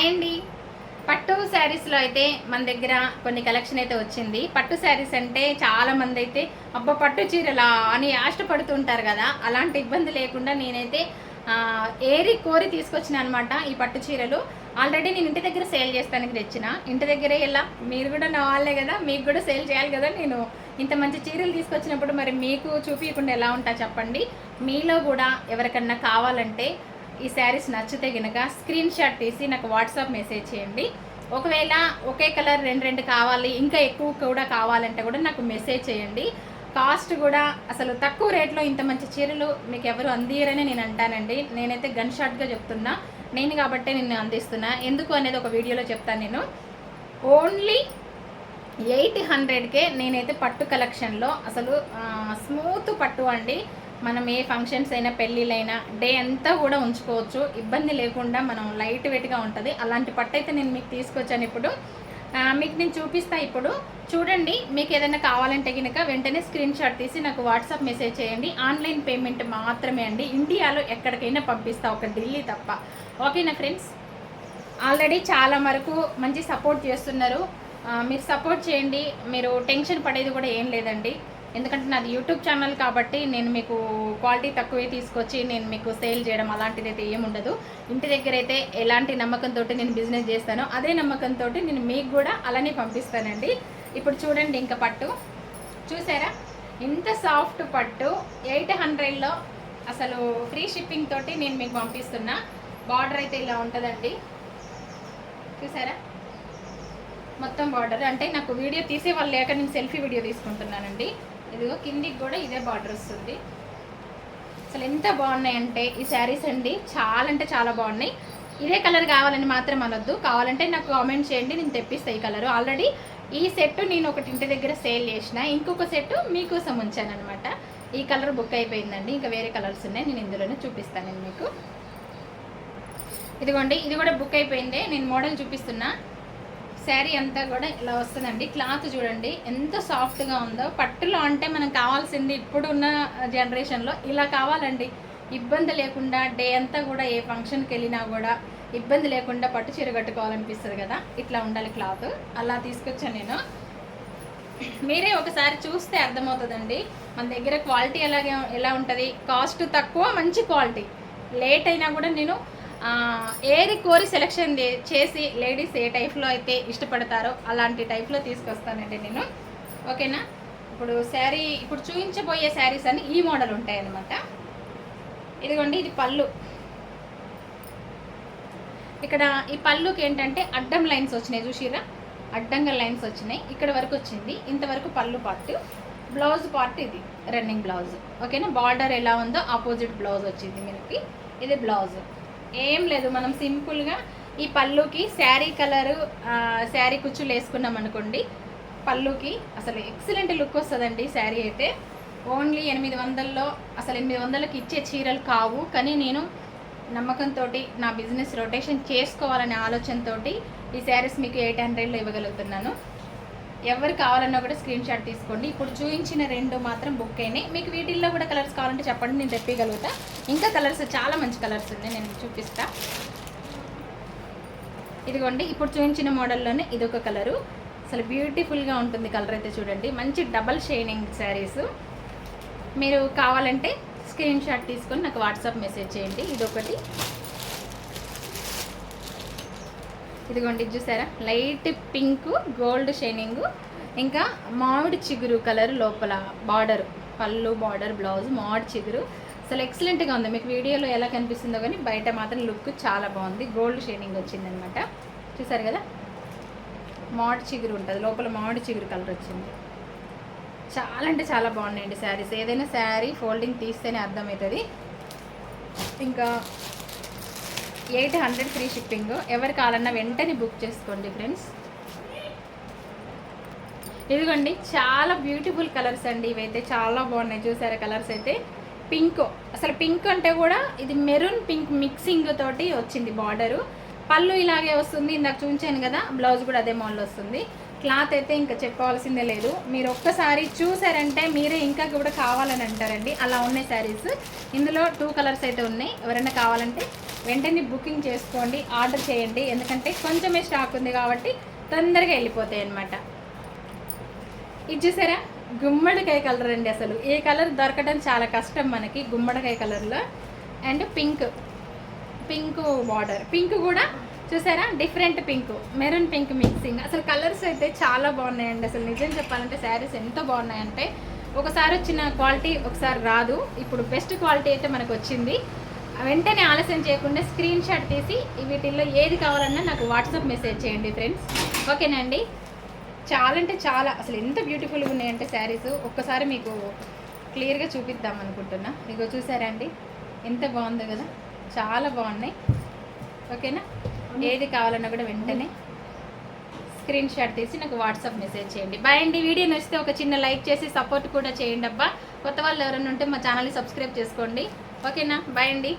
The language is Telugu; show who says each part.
Speaker 1: హాయ్ అండి. పట్టు శారీస్లో అయితే మన దగ్గర కొన్ని కలెక్షన్ అయితే వచ్చింది. పట్టు శారీస్ అంటే చాలా మంది అయితే అబ్బా పట్టు చీరలా అని ఆశపడుతుంటారు కదా. అలాంటి ఇబ్బంది లేకుండా నేనైతే ఏరి కోరి తీసుకొచ్చిన అనమాట ఈ పట్టు చీరలు. ఆల్రెడీ నేను ఇంటి దగ్గర సేల్ చేస్తానికి తెచ్చిన. ఇంటి దగ్గరే ఎలా మీరు కూడా నా వాళ్ళే కదా మీకు కూడా సేల్ చేయాలి కదా. నేను ఇంత మంచి చీరలు తీసుకొచ్చినప్పుడు మరి మీకు చూపించకుండా ఎలా ఉంటా చెప్పండి. మీలో కూడా ఎవరికన్నా కావాలంటే ఈ శారీస్ నచ్చితే గనక స్క్రీన్ షాట్ తీసి నాకు వాట్సాప్ మెసేజ్ చేయండి. ఒకవేళ ఒకే కలర్ రెండు రెండు కావాలి ఇంకా ఎక్కువ కూడా కావాలంటే కూడా నాకు మెసేజ్ చేయండి. కాస్ట్ కూడా అసలు తక్కువ రేట్లో ఇంత మంచి చీరలు మీకు ఎవరు అందియరని నేను అంటానండి. నేనైతే గన్ షాట్గా చెప్తున్నా. నేను కాబట్టే నిన్ను అందిస్తున్నా. ఎందుకు అనేది ఒక వీడియోలో చెప్తాను నేను. ఓన్లీ ఎయిట్ హండ్రెడ్కే నేనైతే పట్టు కలెక్షన్లో అసలు స్మూత్ పట్టు అండి. మనం ఏ ఫంక్షన్స్ అయినా పెళ్ళిళ్ళైనా డే అంతా కూడా ఉంచుకోవచ్చు. ఇబ్బంది లేకుండా మనం లైట్ వెయిట్గా ఉంటుంది. అలాంటి పట్టు అయితే నేను మీకు తీసుకొచ్చాను ఇప్పుడు. మీకు నేను చూపిస్తా ఇప్పుడు. చూడండి మీకు ఏదైనా కావాలంటే కనుక వెంటనే స్క్రీన్ షాట్ తీసి నాకు వాట్సాప్ మెసేజ్ చేయండి. ఆన్లైన్ పేమెంట్ మాత్రమే అండి. ఇండియాలో ఎక్కడికైనా పంపిస్తా. ఒక ఢిల్లీ తప్ప. ఓకేనా ఫ్రెండ్స్ ఆల్రెడీ చాలా వరకు మంచి సపోర్ట్ చేస్తున్నారు. మీరు సపోర్ట్ చేయండి. మీరు టెన్షన్ పడేది కూడా ఏం లేదండి. ఎందుకంటే నాది యూట్యూబ్ ఛానల్ కాబట్టి నేను మీకు క్వాలిటీ తక్కువే తీసుకొచ్చి నేను మీకు సేల్ చేయడం అలాంటిది అయితే ఏముండదు ఇంటి దగ్గర అయితే ఎలాంటి నమ్మకంతో నేను బిజినెస్ చేస్తానో అదే నమ్మకంతో నేను మీకు కూడా అలానే పంపిస్తానండి. ఇప్పుడు చూడండి ఇంకా పట్టు. చూసారా? ఇంత సాఫ్ట్ పట్టు. ఎయిట్ హండ్రెడ్లో అసలు ఫ్రీ షిప్పింగ్ తోటి నేను మీకు పంపిస్తున్నా. బార్డర్ అయితే ఇలా ఉంటుందండి. చూసారా? మొత్తం బార్డర్. అంటే నాకు వీడియో తీసే వాళ్ళు లేక నేను సెల్ఫీ వీడియో తీసుకుంటున్నానండి. ఇదిగో కిందికి కూడా ఇదే బార్డర్ వస్తుంది. అసలు ఎంత బాగున్నాయంటే ఈ శారీస్ అండి. చాలా అంటే చాలా బాగున్నాయి. ఇదే కలర్ కావాలని మాత్రం అనొద్దు. కావాలంటే నాకు కామెంట్ చేయండి నేను తెప్పిస్తాను ఈ కలర్ ఆల్రెడీ ఈ సెట్ నేను ఒకటి ఇంటి దగ్గర సేల్ చేసిన ఇంకొక సెట్ మీకోసం ఉంచాను అనమాట ఈ కలర్ బుక్ అయిపోయిందండి. ఇంకా వేరే కలర్స్ ఉన్నాయి. నేను ఇందులోనే చూపిస్తాను నేను మీకు. ఇదిగోండి ఇది కూడా బుక్ అయిపోయిందే. నేను మోడల్ చూపిస్తున్నా. శారీ అంతా కూడా ఇలా వస్తుందండి. క్లాత్ చూడండి ఎంత సాఫ్ట్గా ఉందో. పట్టులో అంటే మనకు కావాల్సింది ఇప్పుడున్న జనరేషన్లో ఇలా కావాలండి. ఇబ్బంది లేకుండా డే అంతా కూడా ఏ ఫంక్షన్కి వెళ్ళినా కూడా ఇబ్బంది లేకుండా పట్టు చీర కట్టుకోవాలనిపిస్తుంది కదా. ఇట్లా ఉండాలి క్లాత్. అలా తీసుకొచ్చాను నేను. మీరే ఒకసారి చూస్తే అర్థమవుతుందండి. మన దగ్గర క్వాలిటీ ఎలాగే ఎలా ఉంటుంది? కాస్ట్ తక్కువ మంచి క్వాలిటీ లేట్ అయినా కూడా నేను ఏది కోరి సెలెక్షన్ చేసి లేడీస్ ఏ టైప్లో అయితే ఇష్టపడతారో అలాంటి టైప్లో తీసుకొస్తానండి నేను. ఓకేనా? ఇప్పుడు శారీ ఇప్పుడు చూపించబోయే శారీస్ అని ఈ మోడల్ ఉంటాయి అన్నమాట ఇదిగోండి ఇది పళ్ళు. ఇక్కడ ఈ పళ్ళుకి ఏంటంటే అడ్డం లైన్స్ వచ్చినాయి చూసిరా అడ్డంగా లైన్స్ వచ్చినాయి. ఇక్కడ వరకు వచ్చింది. ఇంతవరకు పళ్ళు పార్ట్ బ్లౌజ్ పార్ట్ ఇది రన్నింగ్ బ్లౌజ్ ఓకేనా? బార్డర్ ఎలా ఉందో ఆపోజిట్ బ్లౌజ్ వచ్చింది మనకి. ఇది బ్లౌజ్ ఏం లేదు మనం సింపుల్గా ఈ పళ్ళుకి శారీ కలరు శారీ కుచ్చులు వేసుకున్నాం అనుకోండి. పళ్ళుకి అసలు ఎక్సలెంట్ లుక్ వస్తుందండి శారీ అయితే. ఓన్లీ ఎనిమిది వందల్లో అసలు ఎనిమిది వందలకి ఇచ్చే చీరలు కావు. కానీ నేను నమ్మకంతో నా బిజినెస్ రొటేషన్ చేసుకోవాలనే ఆలోచనతో ఈ శారీస్ మీకు ఎయిట్ హండ్రెడ్లో ఇవ్వగలుగుతున్నాను. ఎవరు కావాలన్నా కూడా స్క్రీన్ షాట్ తీసుకోండి. ఇప్పుడు చూపించిన రెండు మాత్రం బుక్ అయినాయి. మీకు వీటిల్లో కూడా కలర్స్ కావాలంటే చెప్పండి నేను తెప్పగలుగుతా ఇంకా కలర్స్ చాలా మంచి కలర్స్ ఉన్నాయి. నేను చూపిస్తా. ఇదిగోండి ఇప్పుడు చూపించిన మోడల్లోనే ఇదొక కలరు అసలు బ్యూటిఫుల్గా ఉంటుంది కలర్ అయితే చూడండి. మంచి డబల్ షైనింగ్ శారీస్ మీరు కావాలంటే స్క్రీన్ షాట్ తీసుకొని నాకు వాట్సాప్ మెసేజ్ చేయండి. ఇదొకటి. ఇదిగోండి చూసారా? లైట్ పింక్ గోల్డ్ షైనింగ్ ఇంకా మామిడి చిగురు కలర్ లోపల బార్డర్ పళ్ళు బార్డర్ బ్లౌజ్ మామిడి చిగురు. అసలు ఎక్సలెంట్గా ఉంది. మీకు వీడియోలో ఎలా కనిపిస్తుందో కానీ బయట మాత్రం లుక్ చాలా బాగుంది. గోల్డ్ షైనింగ్ వచ్చిందనమాట చూసారు కదా? మామిడి చిగురు ఉంటుంది. లోపల మామిడి చిగురు కలర్ వచ్చింది. చాలా అంటే చాలా బాగున్నాయండి శారీస్. ఏదైనా శారీ ఫోల్డింగ్ తీస్తేనే అర్థమవుతుంది. ఇంకా ఎయిట్ హండ్రెడ్ ఫ్రీ షిప్పింగ్. ఎవరు కావాలన్నా వెంటనే బుక్ చేసుకోండి ఫ్రెండ్స్. ఇదిగోండి చాలా బ్యూటిఫుల్ కలర్స్ అండి ఇవైతే. చాలా బాగున్నాయి. చూసారా కలర్స్ అయితే? పింక్ అసలు పింక్ అంటే కూడా ఇది మెరూన్ పింక్ మిక్సింగ్ తోటి వచ్చింది బార్డరు. పళ్ళు ఇలాగే వస్తుంది. ఇందాక చూపించాను కదా బ్లౌజ్ కూడా అదే మోడల్ వస్తుంది. క్లాత్ అయితే ఇంకా చెప్పవలసిందే లేదు. మీరు ఒక్కసారి చూసారంటే మీరే ఇంకా కూడా కావాలని అంటారండి. అలా ఉన్నాయి శారీస్. ఇందులో టూ కలర్స్ అయితే ఉన్నాయి. ఎవరైనా కావాలంటే వెంటనే బుకింగ్ చేసుకోండి. ఆర్డర్ చేయండి. ఎందుకంటే కొంచెమే స్టాక్ ఉంది కాబట్టి తొందరగా వెళ్ళిపోతాయి అన్నమాట. ఇది చూసారా? గుమ్మడికాయ కలర్ అండి అసలు. ఈ కలర్ దొరకడం చాలా కష్టం మనకి గుమ్మడికాయ కలర్లో and pink. Pink border pink కూడా చూసారా? Different pink maroon pink mixing అసలు కలర్స్ అయితే చాలా బాగున్నాయండి. అసలు నిజం చెప్పాలంటే శారీస్ ఎంత బాగున్నాయంటే ఒకసారి వచ్చిన క్వాలిటీ ఒకసారి రాదు. ఇప్పుడు బెస్ట్ క్వాలిటీ అయితే మనకు వచ్చింది. వెంటనే ఆలస్యం చేయకుండా స్క్రీన్ షాట్ తీసి వీటిల్లో ఏది కావాలన్నా నాకు వాట్సాప్ మెసేజ్ చేయండి ఫ్రెండ్స్. ఓకేనండి చాలా అంటే చాలా. అసలు ఎంత బ్యూటిఫుల్గా ఉన్నాయంటే శారీస్. ఒక్కసారి మీకు క్లియర్గా చూపిద్దాం అనుకుంటున్నా. ఇగో చూసారా అండి? ఎంత బాగుందో కదా? చాలా బాగున్నాయి. ఓకేనా? ఏది కావాలన్నా కూడా వెంటనే స్క్రీన్ షాట్ తీసి నాకు వాట్సాప్ మెసేజ్ చేయండి. బాయ్ అండి. వీడియో నచ్చితే ఒక చిన్న లైక్ చేసి సపోర్ట్ కూడా చేయండి అబ్బా. కొత్త వాళ్ళు ఎవరైనా ఉంటే మా ఛానల్ని సబ్స్క్రైబ్ చేసుకోండి. ఓకేనా బాయ్ అండి.